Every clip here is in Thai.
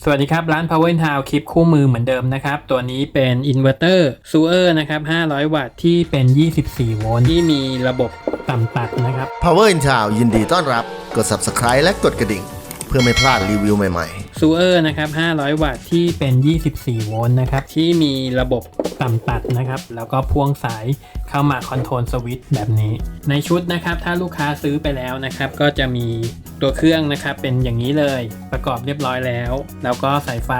สวัสดีครับ ร้าน Power in Town คลิปคู่มือเหมือนเดิมนะครับ ตัวนี้เป็นอินเวอร์เตอร์ซูเออร์นะครับ 500 วัตต์ที่เป็น 24 โวลต์ที่มีระบบต่ำตัดนะครับ Power in Town ยินดีต้อนรับ กด Subscribe และกดกระดิ่ง เพื่อไม่พลาดรีวิวใหม่ซูเออร์นะครับ 500 วัตต์ที่เป็น 24 โวลต์นะครับ ที่มีระบบ ต่ำตัดนะครับ แล้วก็พ่วงสายเข้ามาคอนโทรลสวิตช์แบบนี้ ในชุดนะครับ ถ้าลูกค้าซื้อไปแล้วนะครับ ก็จะมีตัวเครื่องนะครับ เป็นอย่างนี้เลย ประกอบเรียบร้อยแล้ว แล้วก็สายไฟ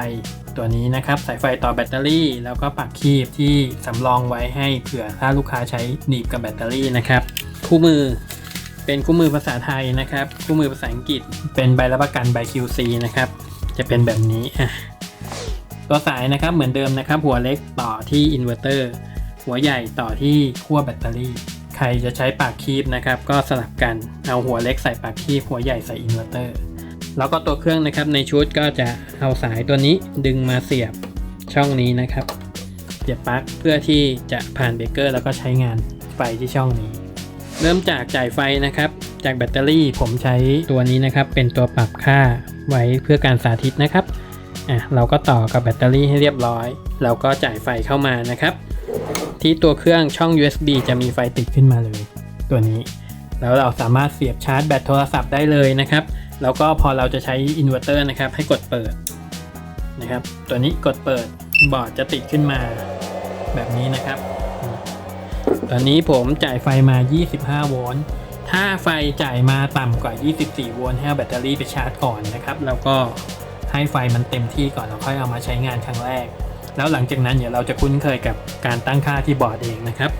ตัวนี้นะครับ สายไฟต่อแบตเตอรี่ แล้วก็ปลักคีบที่สำรองไว้ให้เผื่อถ้าลูกค้าใช้หนีบกับแบตเตอรี่นะครับ คู่มือเป็นคู่มือภาษาไทยนะครับ คู่มือภาษาอังกฤษ เป็นใบรับประกันใบ QC นะครับ จะเป็นแบบนี้อะ ตัวสายนะครับเหมือนเดิมนะครับ หัวเล็กต่อที่อินเวอร์เตอร์หัวใหญ่ต่อที่ขั้วแบตเตอรี่ ใครจะใช้ปากคีบนะครับ ก็สลับกันเอาหัวเล็กใส่ปากคีบหัวใหญ่ใส่อินเวอร์เตอร์แล้วก็ตัวเครื่องนะครับในชุดก็จะเอาสายตัวนี้ดึงมาเสียบช่องนี้นะครับ เสียบปลั๊กเพื่อที่จะผ่านเบรกเกอร์แล้วก็ใช้งานไฟที่ช่องนี้ เริ่มจากจ่ายไฟนะครับ จากแบตเตอรี่ผมใช้ตัวนี้นะครับ เป็นตัวปรับค่าไว้เพื่อการสาธิตนะครับ อะเราก็ต่อกับแบตเตอรี่ให้เรียบร้อย เราก็จ่ายไฟเข้ามานะครับ ที่ตัวเครื่องช่อง USB จะมีไฟติดขึ้นมาเลย ตัวนี้ แล้วเราสามารถเสียบชาร์จแบตโทรศัพท์ได้เลยนะครับ แล้วก็พอเราจะใช้อินเวอร์เตอร์นะครับ ให้กดเปิดนะครับ ตัวนี้กดเปิดบอร์ดจะติดขึ้นมาแบบนี้นะครับ ตอนนี้ผมจ่ายไฟมา 25 โวลต์ถ้าไฟจ่ายมาต่ำกว่า 24 โวลต์ให้แบตเตอรี่ไปชาร์จก่อนนะครับ แล้วก็ ให้ไฟมันเต็มที่ก่อนแล้วค่อยเอามาใช้งานครั้งแรก แล้วหลังจากนั้นเดี๋ยวเราจะคุ้นเคยกับการตั้งค่าที่บอร์ดเองนะครับ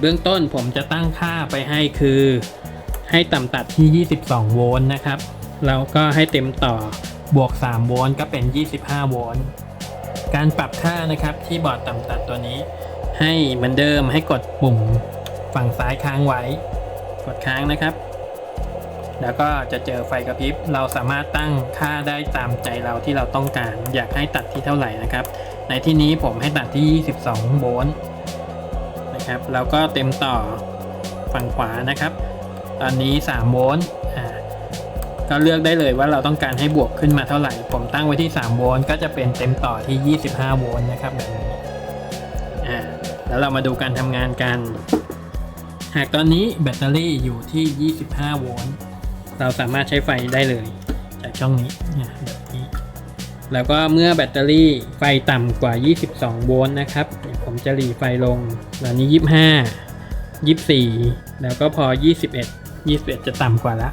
เบื้องต้นผมจะตั้งค่าไปให้คือ ให้ต่ำตัดที่ 22 โวลต์นะครับแล้วก็ให้เต็มต่อบวก 3 โวลต์ก็เป็น 25 โวลต์การปรับค่านะครับที่บอร์ดต่ำตัดตัวนี้ ให้เหมือนเดิมให้กดปุ่มฝั่งซ้ายค้างไว้ กดค้างนะครับ แล้วก็จะเจอไฟกระพริบ เราสามารถตั้งค่าได้ตามใจเราที่เราต้องการ อยากให้ตัดที่เท่าไหร่นะครับ ในที่นี้ผมให้ตัดที่ 22 โวลต์นะครับ แล้วก็เต็มต่อฝั่งขวานะครับ ตอนนี้ 3 โวลต์อ่าก็เลือกได้เลยว่าเราต้องการให้บวกขึ้นมาเท่าไหร่ ผมตั้งไว้ที่ 3 โวลต์ก็จะเป็นเต็มต่อที่ 25 โวลต์นะครับแบบนี้อ่าแล้วเรามาดูการทำงานกัน หากตอนนี้แบตเตอรี่อยู่ที่ 25 โวลต์ เราสามารถใช้ไฟได้เลยจากช่องนี้แบบนี้ แล้วก็เมื่อแบตเตอรี่ไฟต่ำกว่า 22 โวลต์นะครับเดี๋ยวผมจะหลีไฟลงตอนนี้ 25 24 แล้วก็พอ 21 21 จะต่ำกว่าละ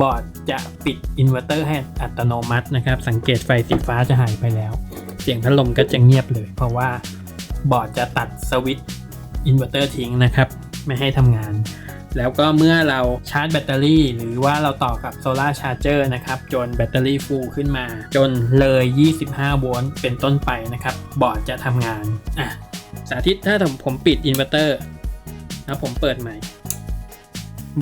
บอร์ดจะปิดอินเวอร์เตอร์ให้อัตโนมัตินะครับ สังเกตไฟสีฟ้าจะหายไปแล้ว เสียงพัดลมก็จะเงียบเลย เพราะว่าบอร์ดจะตัดสวิตช์อินเวอร์เตอร์ทิ้งนะครับ ไม่ให้ทำงาน แล้วก็เมื่อเราชาร์จแบตเตอรี่ หรือว่าเราต่อกับโซลาร์ชาร์เจอร์นะครับจนแบตเตอรี่ฟูขึ้นมา จนเลย 25 โวลต์เป็นต้นไปนะครับ บอร์ดจะทำงานอะสาธิตถ้าผมปิดอินเวอร์เตอร์แล้วผมเปิดใหม่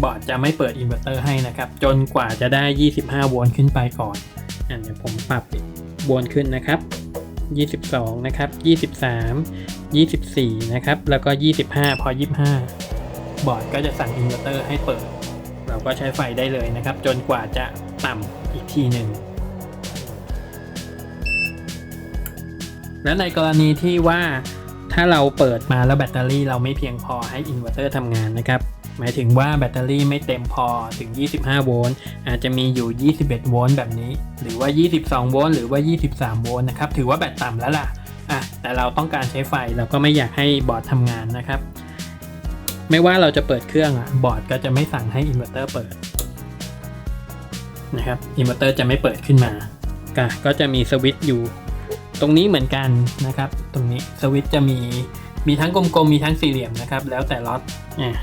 บอร์ดจะไม่เปิดอินเวอร์เตอร์ให้นะครับ จนกว่าจะได้ 25 โวลต์ขึ้นไปก่อนอะเดี๋ยวผมปรับโวลต์ขึ้นนะครับ 22 นะครับ 23 24 นะครับ แล้วก็ 25 พอ 25 บอร์ดก็จะสั่งอินเวอร์เตอร์ให้เปิด เราก็ใช้ไฟได้เลยนะครับ จนกว่าจะต่ำอีกทีหนึ่งและในกรณีที่ว่าถ้าเราเปิดมาแล้วแบตเตอรี่เราไม่เพียงพอให้อินเวอร์เตอร์ทำงานนะครับ หมายถึงว่าแบตเตอรี่ไม่เต็มพอถึง 25 โวลต์อาจจะมีอยู่ 21 โวลต์แบบนี้ หรือว่า 22 โวลต์หรือว่า 23 โวลต์นะครับ ถือว่าแบตต่ำแล้วล่ะอะแต่เราต้องการใช้ไฟเราก็ไม่อยากให้บอร์ดทำงานนะครับ ไม่ว่าเราจะเปิดเครื่องอะบอร์ดก็จะไม่สั่งให้อินเวอร์เตอร์เปิดนะครับอินเวอร์เตอร์จะไม่เปิดขึ้นมา ก็จะมีสวิตช์อยู่ ตรงนี้เหมือนกันนะครับ ตรงนี้สวิตช์จะมีมีทั้งกลมๆมีทั้งสี่เหลี่ยมนะครับ แล้วแต่ล็อตเนี่ย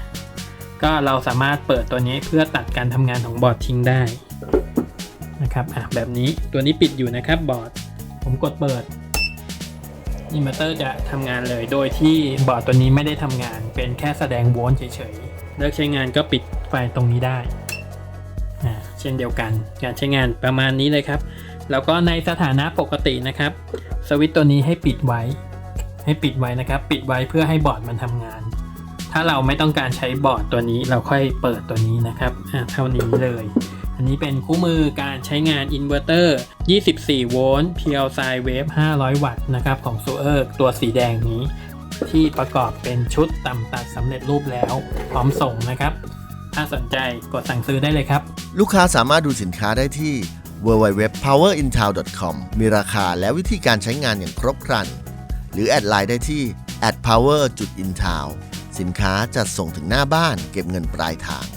ก็เราสามารถเปิดตัวนี้เพื่อตัดการทำงานของบอร์ดทิ้งได้นะครับอะแบบนี้ตัวนี้ปิดอยู่นะครับบอร์ด ผมกดเปิด อินเวอร์เตอร์จะทำงานเลย โดยที่บอร์ดตัวนี้ไม่ได้ทำงาน เป็นแค่แสดงโวลต์เฉยๆ เลิกใช้งานก็ปิดไฟตรงนี้ได้ เช่นเดียวกันการใช้งานประมาณนี้เลยครับ แล้วก็ในสถานะปกตินะครับ สวิตช์ตัวนี้ให้ปิดไว้ ให้ปิดไว้นะครับ ปิดไว้เพื่อให้บอร์ดมันทำงาน ถ้าเราไม่ต้องการใช้บอร์ดตัวนี้เราค่อยเปิดตัวนี้นะครับเท่านี้เลย อันนี้เป็นคู่มือการใช้งานอินเวอร์เตอร์ 24 โวลต์ PL s i Wave 500 วัตต์นะครับของ s u e r ตัวสีแดงนี้ ที่ประกอบเป็นชุดต่ำตัดสำเร็จรูปแล้ว พร้อมส่งนะครับ ถ้าสนใจกดสั่งซื้อได้เลยครับ ลูกค้าสามารถดูสินค้าได้ที่ www.powerintown.com มีราคาและวิธีการใช้งานอย่างครบครัน หรือแอดไลน์ได้ที่ @power.intown สินค้าจัดส่งถึงหน้าบ้านเก็บเงินปลายทาง